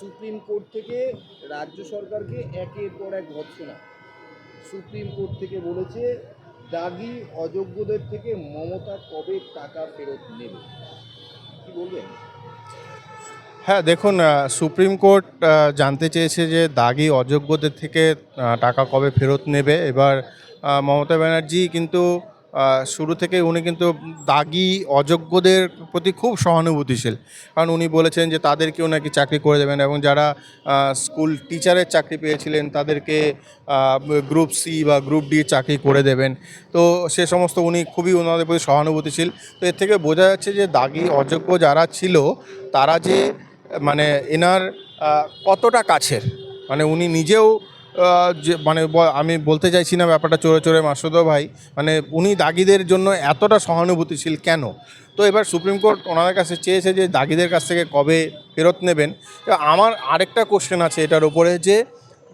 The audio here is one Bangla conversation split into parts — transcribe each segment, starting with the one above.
সুপ্রিম কোর্ট থেকে রাজ্য সরকারকে একের পর এক ভৎসনা। সুপ্রিম কোর্ট থেকে বলেছে, দাগি অযোগ্যদের থেকে মমতা কবে টাকা ফেরত নেবে? কি বলবেন? হ্যাঁ দেখুন সুপ্রিম কোর্ট জানতে চেয়েছে যে দাগি অযোগ্যদের থেকে টাকা কবে ফেরত নেবে। এবার মমতা ব্যানার্জি কিন্তু শুরু থেকে উনি কিন্তু দাগি, অযোগ্যদের প্রতি খুব সহানুভূতিশীল। কারণ উনি বলেছেন যে তাদেরকেও নাকি চাকরি করে দেবেন এবং যারা স্কুল টিচারের চাকরি পেয়েছিলেন তাদেরকে গ্রুপ সি বা গ্রুপ ডি চাকরি করে দেবেন। তো সে সমস্ত উনি খুবই ওনাদের প্রতি সহানুভূতিশীল। তো এর থেকে বোঝা যাচ্ছে যে দাগি, অযোগ্য যারা ছিল, তারা যে মানে এনার কতটা কাছের। মানে উনি নিজেও যে মানে আমি বলতে চাইছি না ব্যাপারটা চোরে চোরে মাসুদ ভাই মানে উনি দাগিদের জন্য এতটা সহানুভূতিশীল কেন? তো এবার সুপ্রিম কোর্ট ওনাদের কাছে চেয়েছে যে দাগিদের কাছ থেকে কবে ফেরত নেবেন। আমার আরেকটা কোশ্চেন আছে এটার উপরে যে,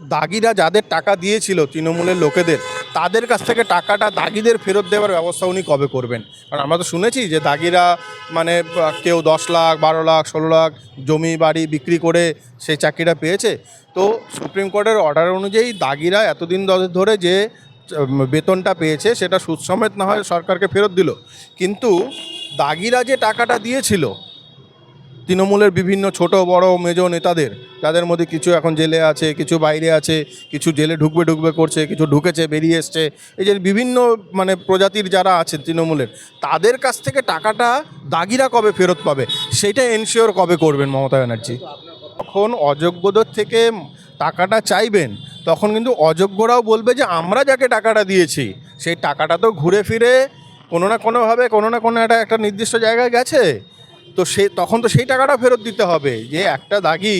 দাগিরা যাদের টাকা দিয়েছিল তৃণমূলের লোকেদের তাদের কাছ থেকে টাকাটা দাগিদের ফেরত দেওয়ার ব্যবস্থা উনি কবে করবেন? কারণ আমরা তো শুনেছি যে দাগিরা মানে কেউ দশ লাখ, বারো লাখ, ষোলো লাখ জমি বাড়ি বিক্রি করে সেই চাকরিটা পেয়েছে। তো সুপ্রিম কোর্টের অর্ডার অনুযায়ী দাগিরা এতদিন ধরে- যে বেতনটা পেয়েছে সেটা সুদ সমেত না হয় সরকারকে ফেরত দিল। কিন্তু দাগিরা যে টাকাটা দিয়েছিল তৃণমূলের বিভিন্ন ছোট, বড়, মেজো নেতাদের যাদের মধ্যে কিছু এখন জেলে আছে, কিছু বাইরে আছে, কিছু জেলে ঢুকবে ঢুকবে করছে, কিছু ঢুকেছে, বেরিয়ে এসছে। এই যে বিভিন্ন মানে প্রজাতির যারা আছে তৃণমূলের, তাদের কাছ থেকে টাকাটা দাগিরা কবে ফেরত পাবে? সেটা এনশিওর কবে করবেন মমতা ব্যানার্জি? তখন অযোগ্যদের থেকে টাকাটা চাইবেন, তখন কিন্তু অযোগ্যরাও বলবে যে, আমরা যাকে টাকাটা দিয়েছি, সেই টাকাটা তো ঘুরে ফিরে কোনো না কোনোভাবে, কোনো না কোনো একটা একটা নির্দিষ্ট জায়গায় গেছে। তো সে, তখন তো সেই টাকাটা ফেরত দিতে হবে। যে একটা দাগি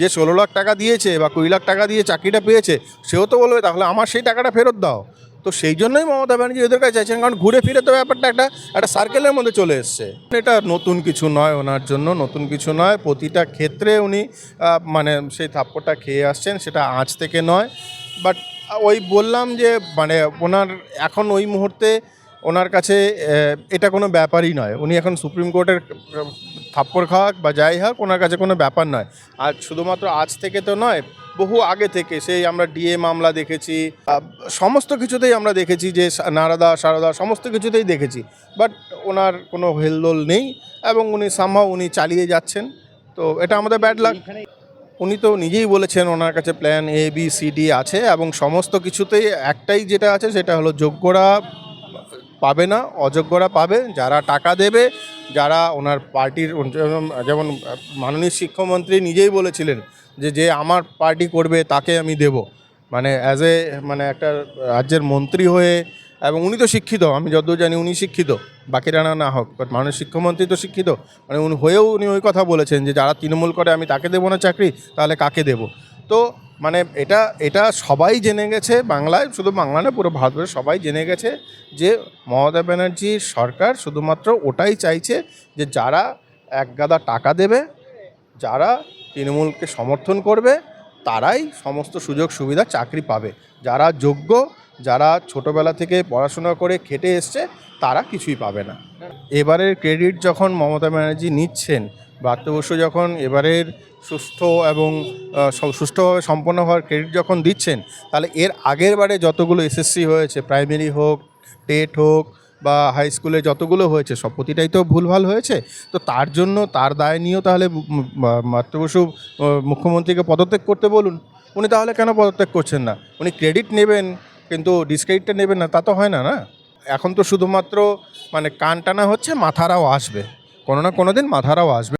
যে ষোলো লাখ টাকা দিয়েছে বা কুড়ি লাখ টাকা দিয়ে চাকরিটা পেয়েছে, সেও তো বলবে, তাহলে আমার সেই টাকাটা ফেরত দাও। তো সেই জন্যই মমতা ব্যানার্জি ওদের কাছে চাইছেন, কারণ ঘুরে ফিরে তো ব্যাপারটা একটা একটা সার্কেলের মধ্যে চলে এসছে। এটা নতুন কিছু নয় ওনার জন্য, নতুন কিছু নয়। প্রতিটা ক্ষেত্রে উনি মানে সেই থাপ্পড়টা খেয়ে আসছেন, সেটা আজ থেকে নয়। বাট ওই বললাম যে মানে ওনার এখন ওই মুহূর্তে ওনার কাছে এটা কোনো ব্যাপারই নয়। উনি এখন সুপ্রিম কোর্টের থাপ্পড় খাওয়াক বা যাই হোক, ওনার কাছে কোনো ব্যাপার নয়। আর শুধুমাত্র আজ থেকে তো নয়, বহু আগে থেকে সেই আমরা ডিএ মামলা দেখেছি সমস্ত কিছুতেই আমরা দেখেছি যে নারদা, সারদা, সমস্ত কিছুতেই দেখেছি। বাট ওনার কোনো হেলদোল নেই এবং উনি সামহাও উনি চালিয়ে যাচ্ছেন। তো এটা আমাদের ব্যাড লাগ উনি তো নিজেই বলেছেন ওনার কাছে plan A B C D আছে এবং সমস্ত কিছুতেই একটাই যেটা আছে সেটা হলো যোগ্যরা পাবে না, অযোগ্যরা পাবে, যারা টাকা দেবে, যারা ওনার পার্টির, যেমন- মাননীয় শিক্ষামন্ত্রী নিজেই বলেছিলেন যে যে আমার পার্টি করবে, তাকে আমি দেব। মানে অ্যাজ এ মানে একটা রাজ্যের মন্ত্রী হয়ে, এবং উনি তো শিক্ষিত, আমি যতদূর জানি উনি শিক্ষিত, বাকিরা না না হোক বাট মাননীয় শিক্ষামন্ত্রী তো শিক্ষিত মানে উনি হয়েও উনি ওই কথা বলেছেন যে, যারা তৃণমূল করে, আমি তাকে দেবো না চাকরি, তাহলে কাকে দেবো? তো মানে এটা এটা সবাই জেনে গেছে বাংলায়, শুধু বাংলা না, পুরো ভারতবর্ষে সবাই জেনে গেছে যে মমতা ব্যানার্জির সরকার শুধুমাত্র ওটাই চাইছে যে যারা এক গাদা টাকা দেবে, যারা তৃণমূলকে সমর্থন করবে, তারাই সমস্ত সুযোগ সুবিধা চাকরি পাবে। যারা যোগ্য, যারা ছোটোবেলা থেকে পড়াশোনা করে খেটে এসছে, তারা কিছুই পাবে না। এবারের ক্রেডিট যখন মমতা ব্যানার্জি নিচ্ছেন বাত্যবর্ষ যখন এবারের সুস্থ এবং আহ, স- সুষ্ঠুভাবে সম্পন্ন হওয়ার ক্রেডিট যখন দিচ্ছেন তাহলে এর আগের বারে যতগুলো এসএসসি হয়েছে প্রাইমারি হোক টেট হোক বা হাই স্কুলে যতগুলো হয়েছে সব প্রতিটাই তো ভুলভাল হয়েছে। তো তার জন্য তার দায় নিয়েও তাহলে মাতৃ বসু মুখ্যমন্ত্রীকে পদত্যাগ করতে বলুন। উনি তাহলে কেন পদত্যাগ করছেন না? উনি ক্রেডিট নেবেন কিন্তু ডিসক্রেডিটটা নেবেন না তা তো হয় না না? এখন তো শুধুমাত্র মানে কান টানা হচ্ছে মাথারাও আসবে। কোনো না কোনো দিন মাথারাও আসবে।